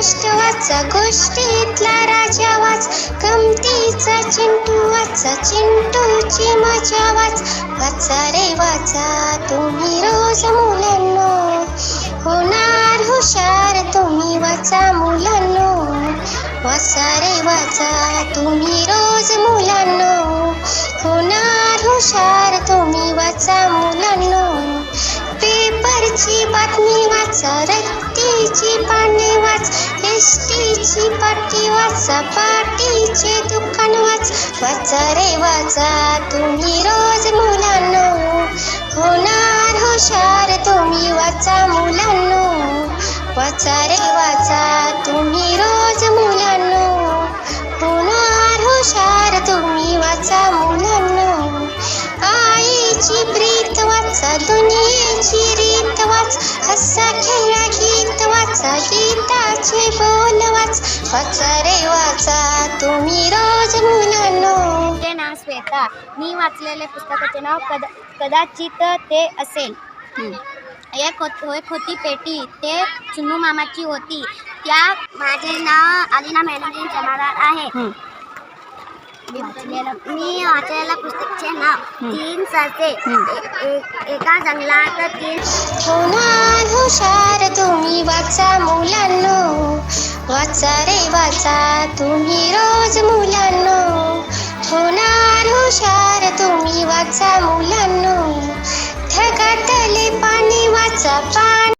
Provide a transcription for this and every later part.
गोष्ट वाचा गोष्टीतला राजा वाच गमतीचा चिंटू वाचा चिंटूची मजा वाच वाचा रे वाचा तुम्ही रोज मुलांनो. होणार हुशार तुम्ही वाचा मुलांनो. वाचा रे वाचा तुम्ही रोज मुलांनो. होणार हुशार तुम्ही वाचा मुलांनो. पेपरची बातमी वाचा रक्तीची पाने वाच. एसटीची पाटी वाचा पाटीचे दुकान वाच. वाचा रे वाचा तुम्ही रोज मुलांनो. होणार हुशार तुम्ही वाचा मुलांनो. वाचा रे वाचा तुम्ही रोज मुलांनो. होणार हुशार तुम्ही वाचा मुलांनो. आईची प्रीत वाचा दुनियेची रीत वाच. हसा खेळा घे वाचा गीताचे बोल वाच वाचा रे वाचा तुम्ही रोज मुलांनो. माझे नाव श्वेता. मी वाचलेले पुस्तकाचे नाव कदा कदाचित ते असेल. एक होत एक होती पेटी ते चुन्नू मामाची होती. त्या माझे नाव अलिना मेहनुद्दीन जमादार आहे. मी वाचलेलं मी वाचलेल्या पुस्तकाचे नाव तीन ए- एका जंगलात तीन होणार हुशार तुम्ही वाचा मुलांनो. वाचा रे वाचा तुम्ही रोज मुलांनो. होणार हुशार तुम्ही वाचा मुलांनो. ढगातले पाणी वाचा पाणी.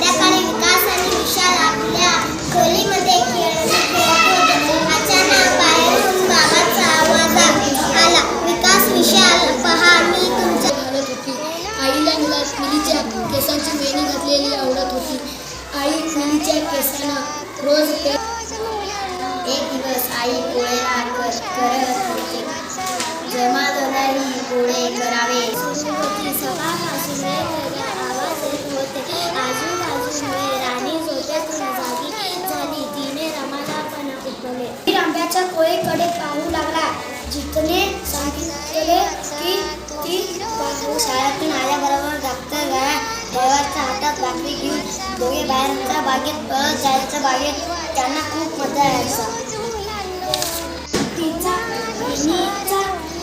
करत होती करावे होती सकाळपासून आवाज येत होते आजूबाजूमुळे राणी झोपेतून जागी झाली तिने रमाला पण उठवले आंब्याच्या कोळीकडे पाहू लागला. जितने सांगितले की ती शाळेतून आल्याबरोबर डॉक्टर गळ्या ड्रायव्हरच्या हातात भाकरी घेऊन दोघे बाहेरच्या बागेत पळत जायचं बागेत त्यांना खूप मजा यायचा. बहिणीच्या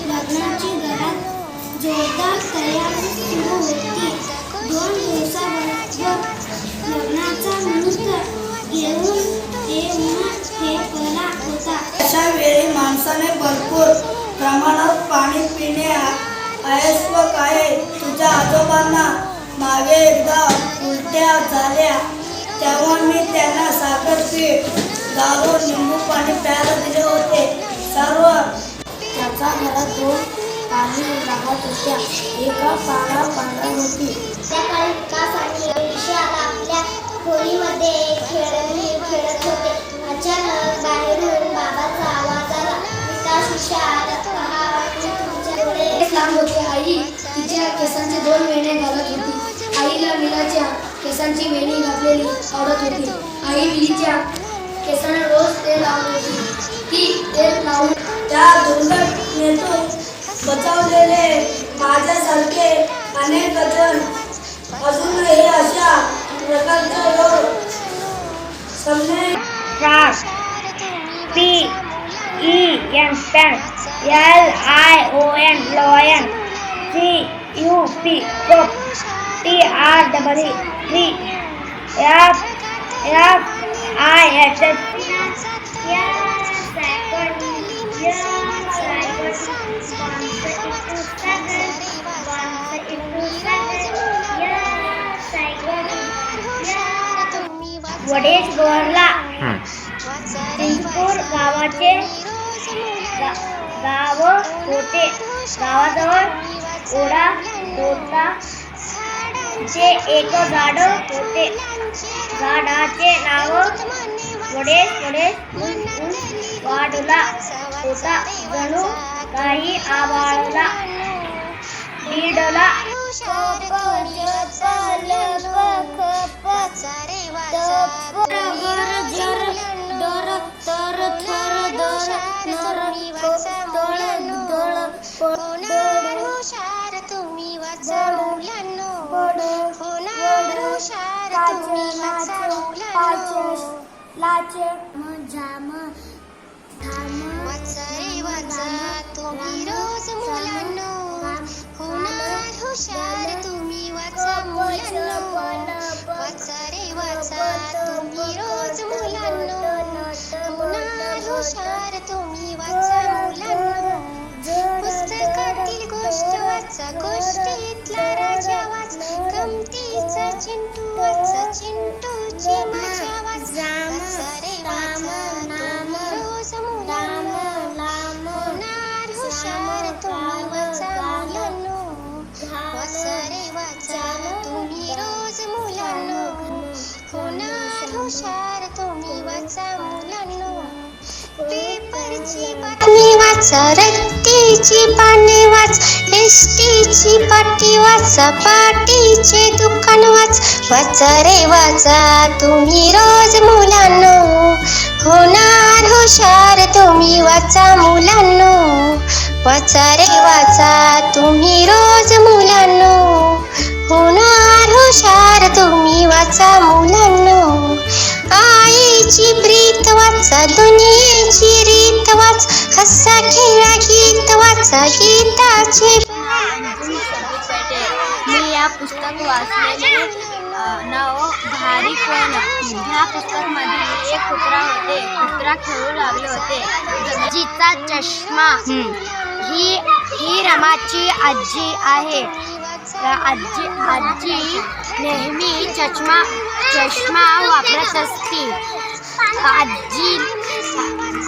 लग्नाची घरात जोरदार तयारी सुरू होती. दोन दिवसाबरोबर लग्नाचा मुहूर्त घेऊन येऊन हे कला होता. अशा वेळी माणसाने भरपूर प्रमाणात पाणी पिणे अयस्वक आहे. तुझ्या आजोबांना मागे एकदा उलट्या झाल्या. तेव्हा मी त्यांना साखर पीठ घालून लिंबू पाणी प्यायला दिले होते. सर्व त्याच्या घरात दोन पाणी लागत होत्या एका पाळा पांढरा होती सकाळी विकास आणि विशाल आपल्या खोलीमध्ये खेळणी खेळत होते. अचानक बाहेरून बाबाचा आवाज आला. विकास विशाल एक लांब होते आई. तिच्या केसांचे दोन वेण्या घालत होती. आईला मिलाच्या केसांची वेणी घातलेली आवडत होती. आई मिलीच्या केसांना रोज तेल लावत होती. ती तेल लावून त्या घटनेतून बचावलेले माझ्यासारखे अनेक जण अजूनही अशा प्रकारचा रोग सामने France P E N pen L I O N lion C U P cup T R double E tree F F I H गोरला Chinchpur गावाचे गाव होते. गावाजवळ ओढा होता जे एक झाड होते. झाडाचे नाव वडेश वडेश वाढला होता. जणू काही आवाळला दीडला हुशार तुम्ही वाचा तुम्ही रोज मुलांनो होणार हुशार तुम्ही वाचा मुलांनो वाचा रे वाचा तुम्ही रोज मुलांनो होणार हुशार तुम्ही वाचा मुलांनो पुस्तकातील गोष्ट वाचा गोष्टीतला राजा वाच गमतीचा चिंटू वाचा चिंटूची मजा वाचा तुम्ही रोज मुलांनो. होणार हुशार तुम्ही वाचा मुलांनो. पेपरची बातमी वाचा रत्तीची पाने वाच एसटीची पाटी वाचा पाटीचे दुकान वाच. वाचा रे वाचा तुम्ही रोज मुलांनो. होणार हुशार तुम्ही वाचा मुलांनो. वाचा रे वाचा तुम्ही रोज मुलांनो. वाचा मुलांनो आईची प्रीत वाचा दुनियेची रीत वाच हसा खेळा गीत वाचा गीताचे मी या पुस्तक वाचलेले अ, नाव भारी कोण ह्या पुस्तकमध्ये एक कुत्रा होते कुत्रा खेळू लागले होते. जिचा चष्मा. ही ही रमाची आजी आहे. आजी आजी नेहमी चष्मा चष्मा वापरत असते. आजी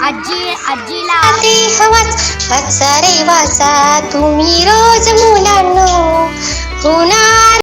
आजी आजीला देह वाच वाचा वाचा तुम्ही रोज मुलांनो होणार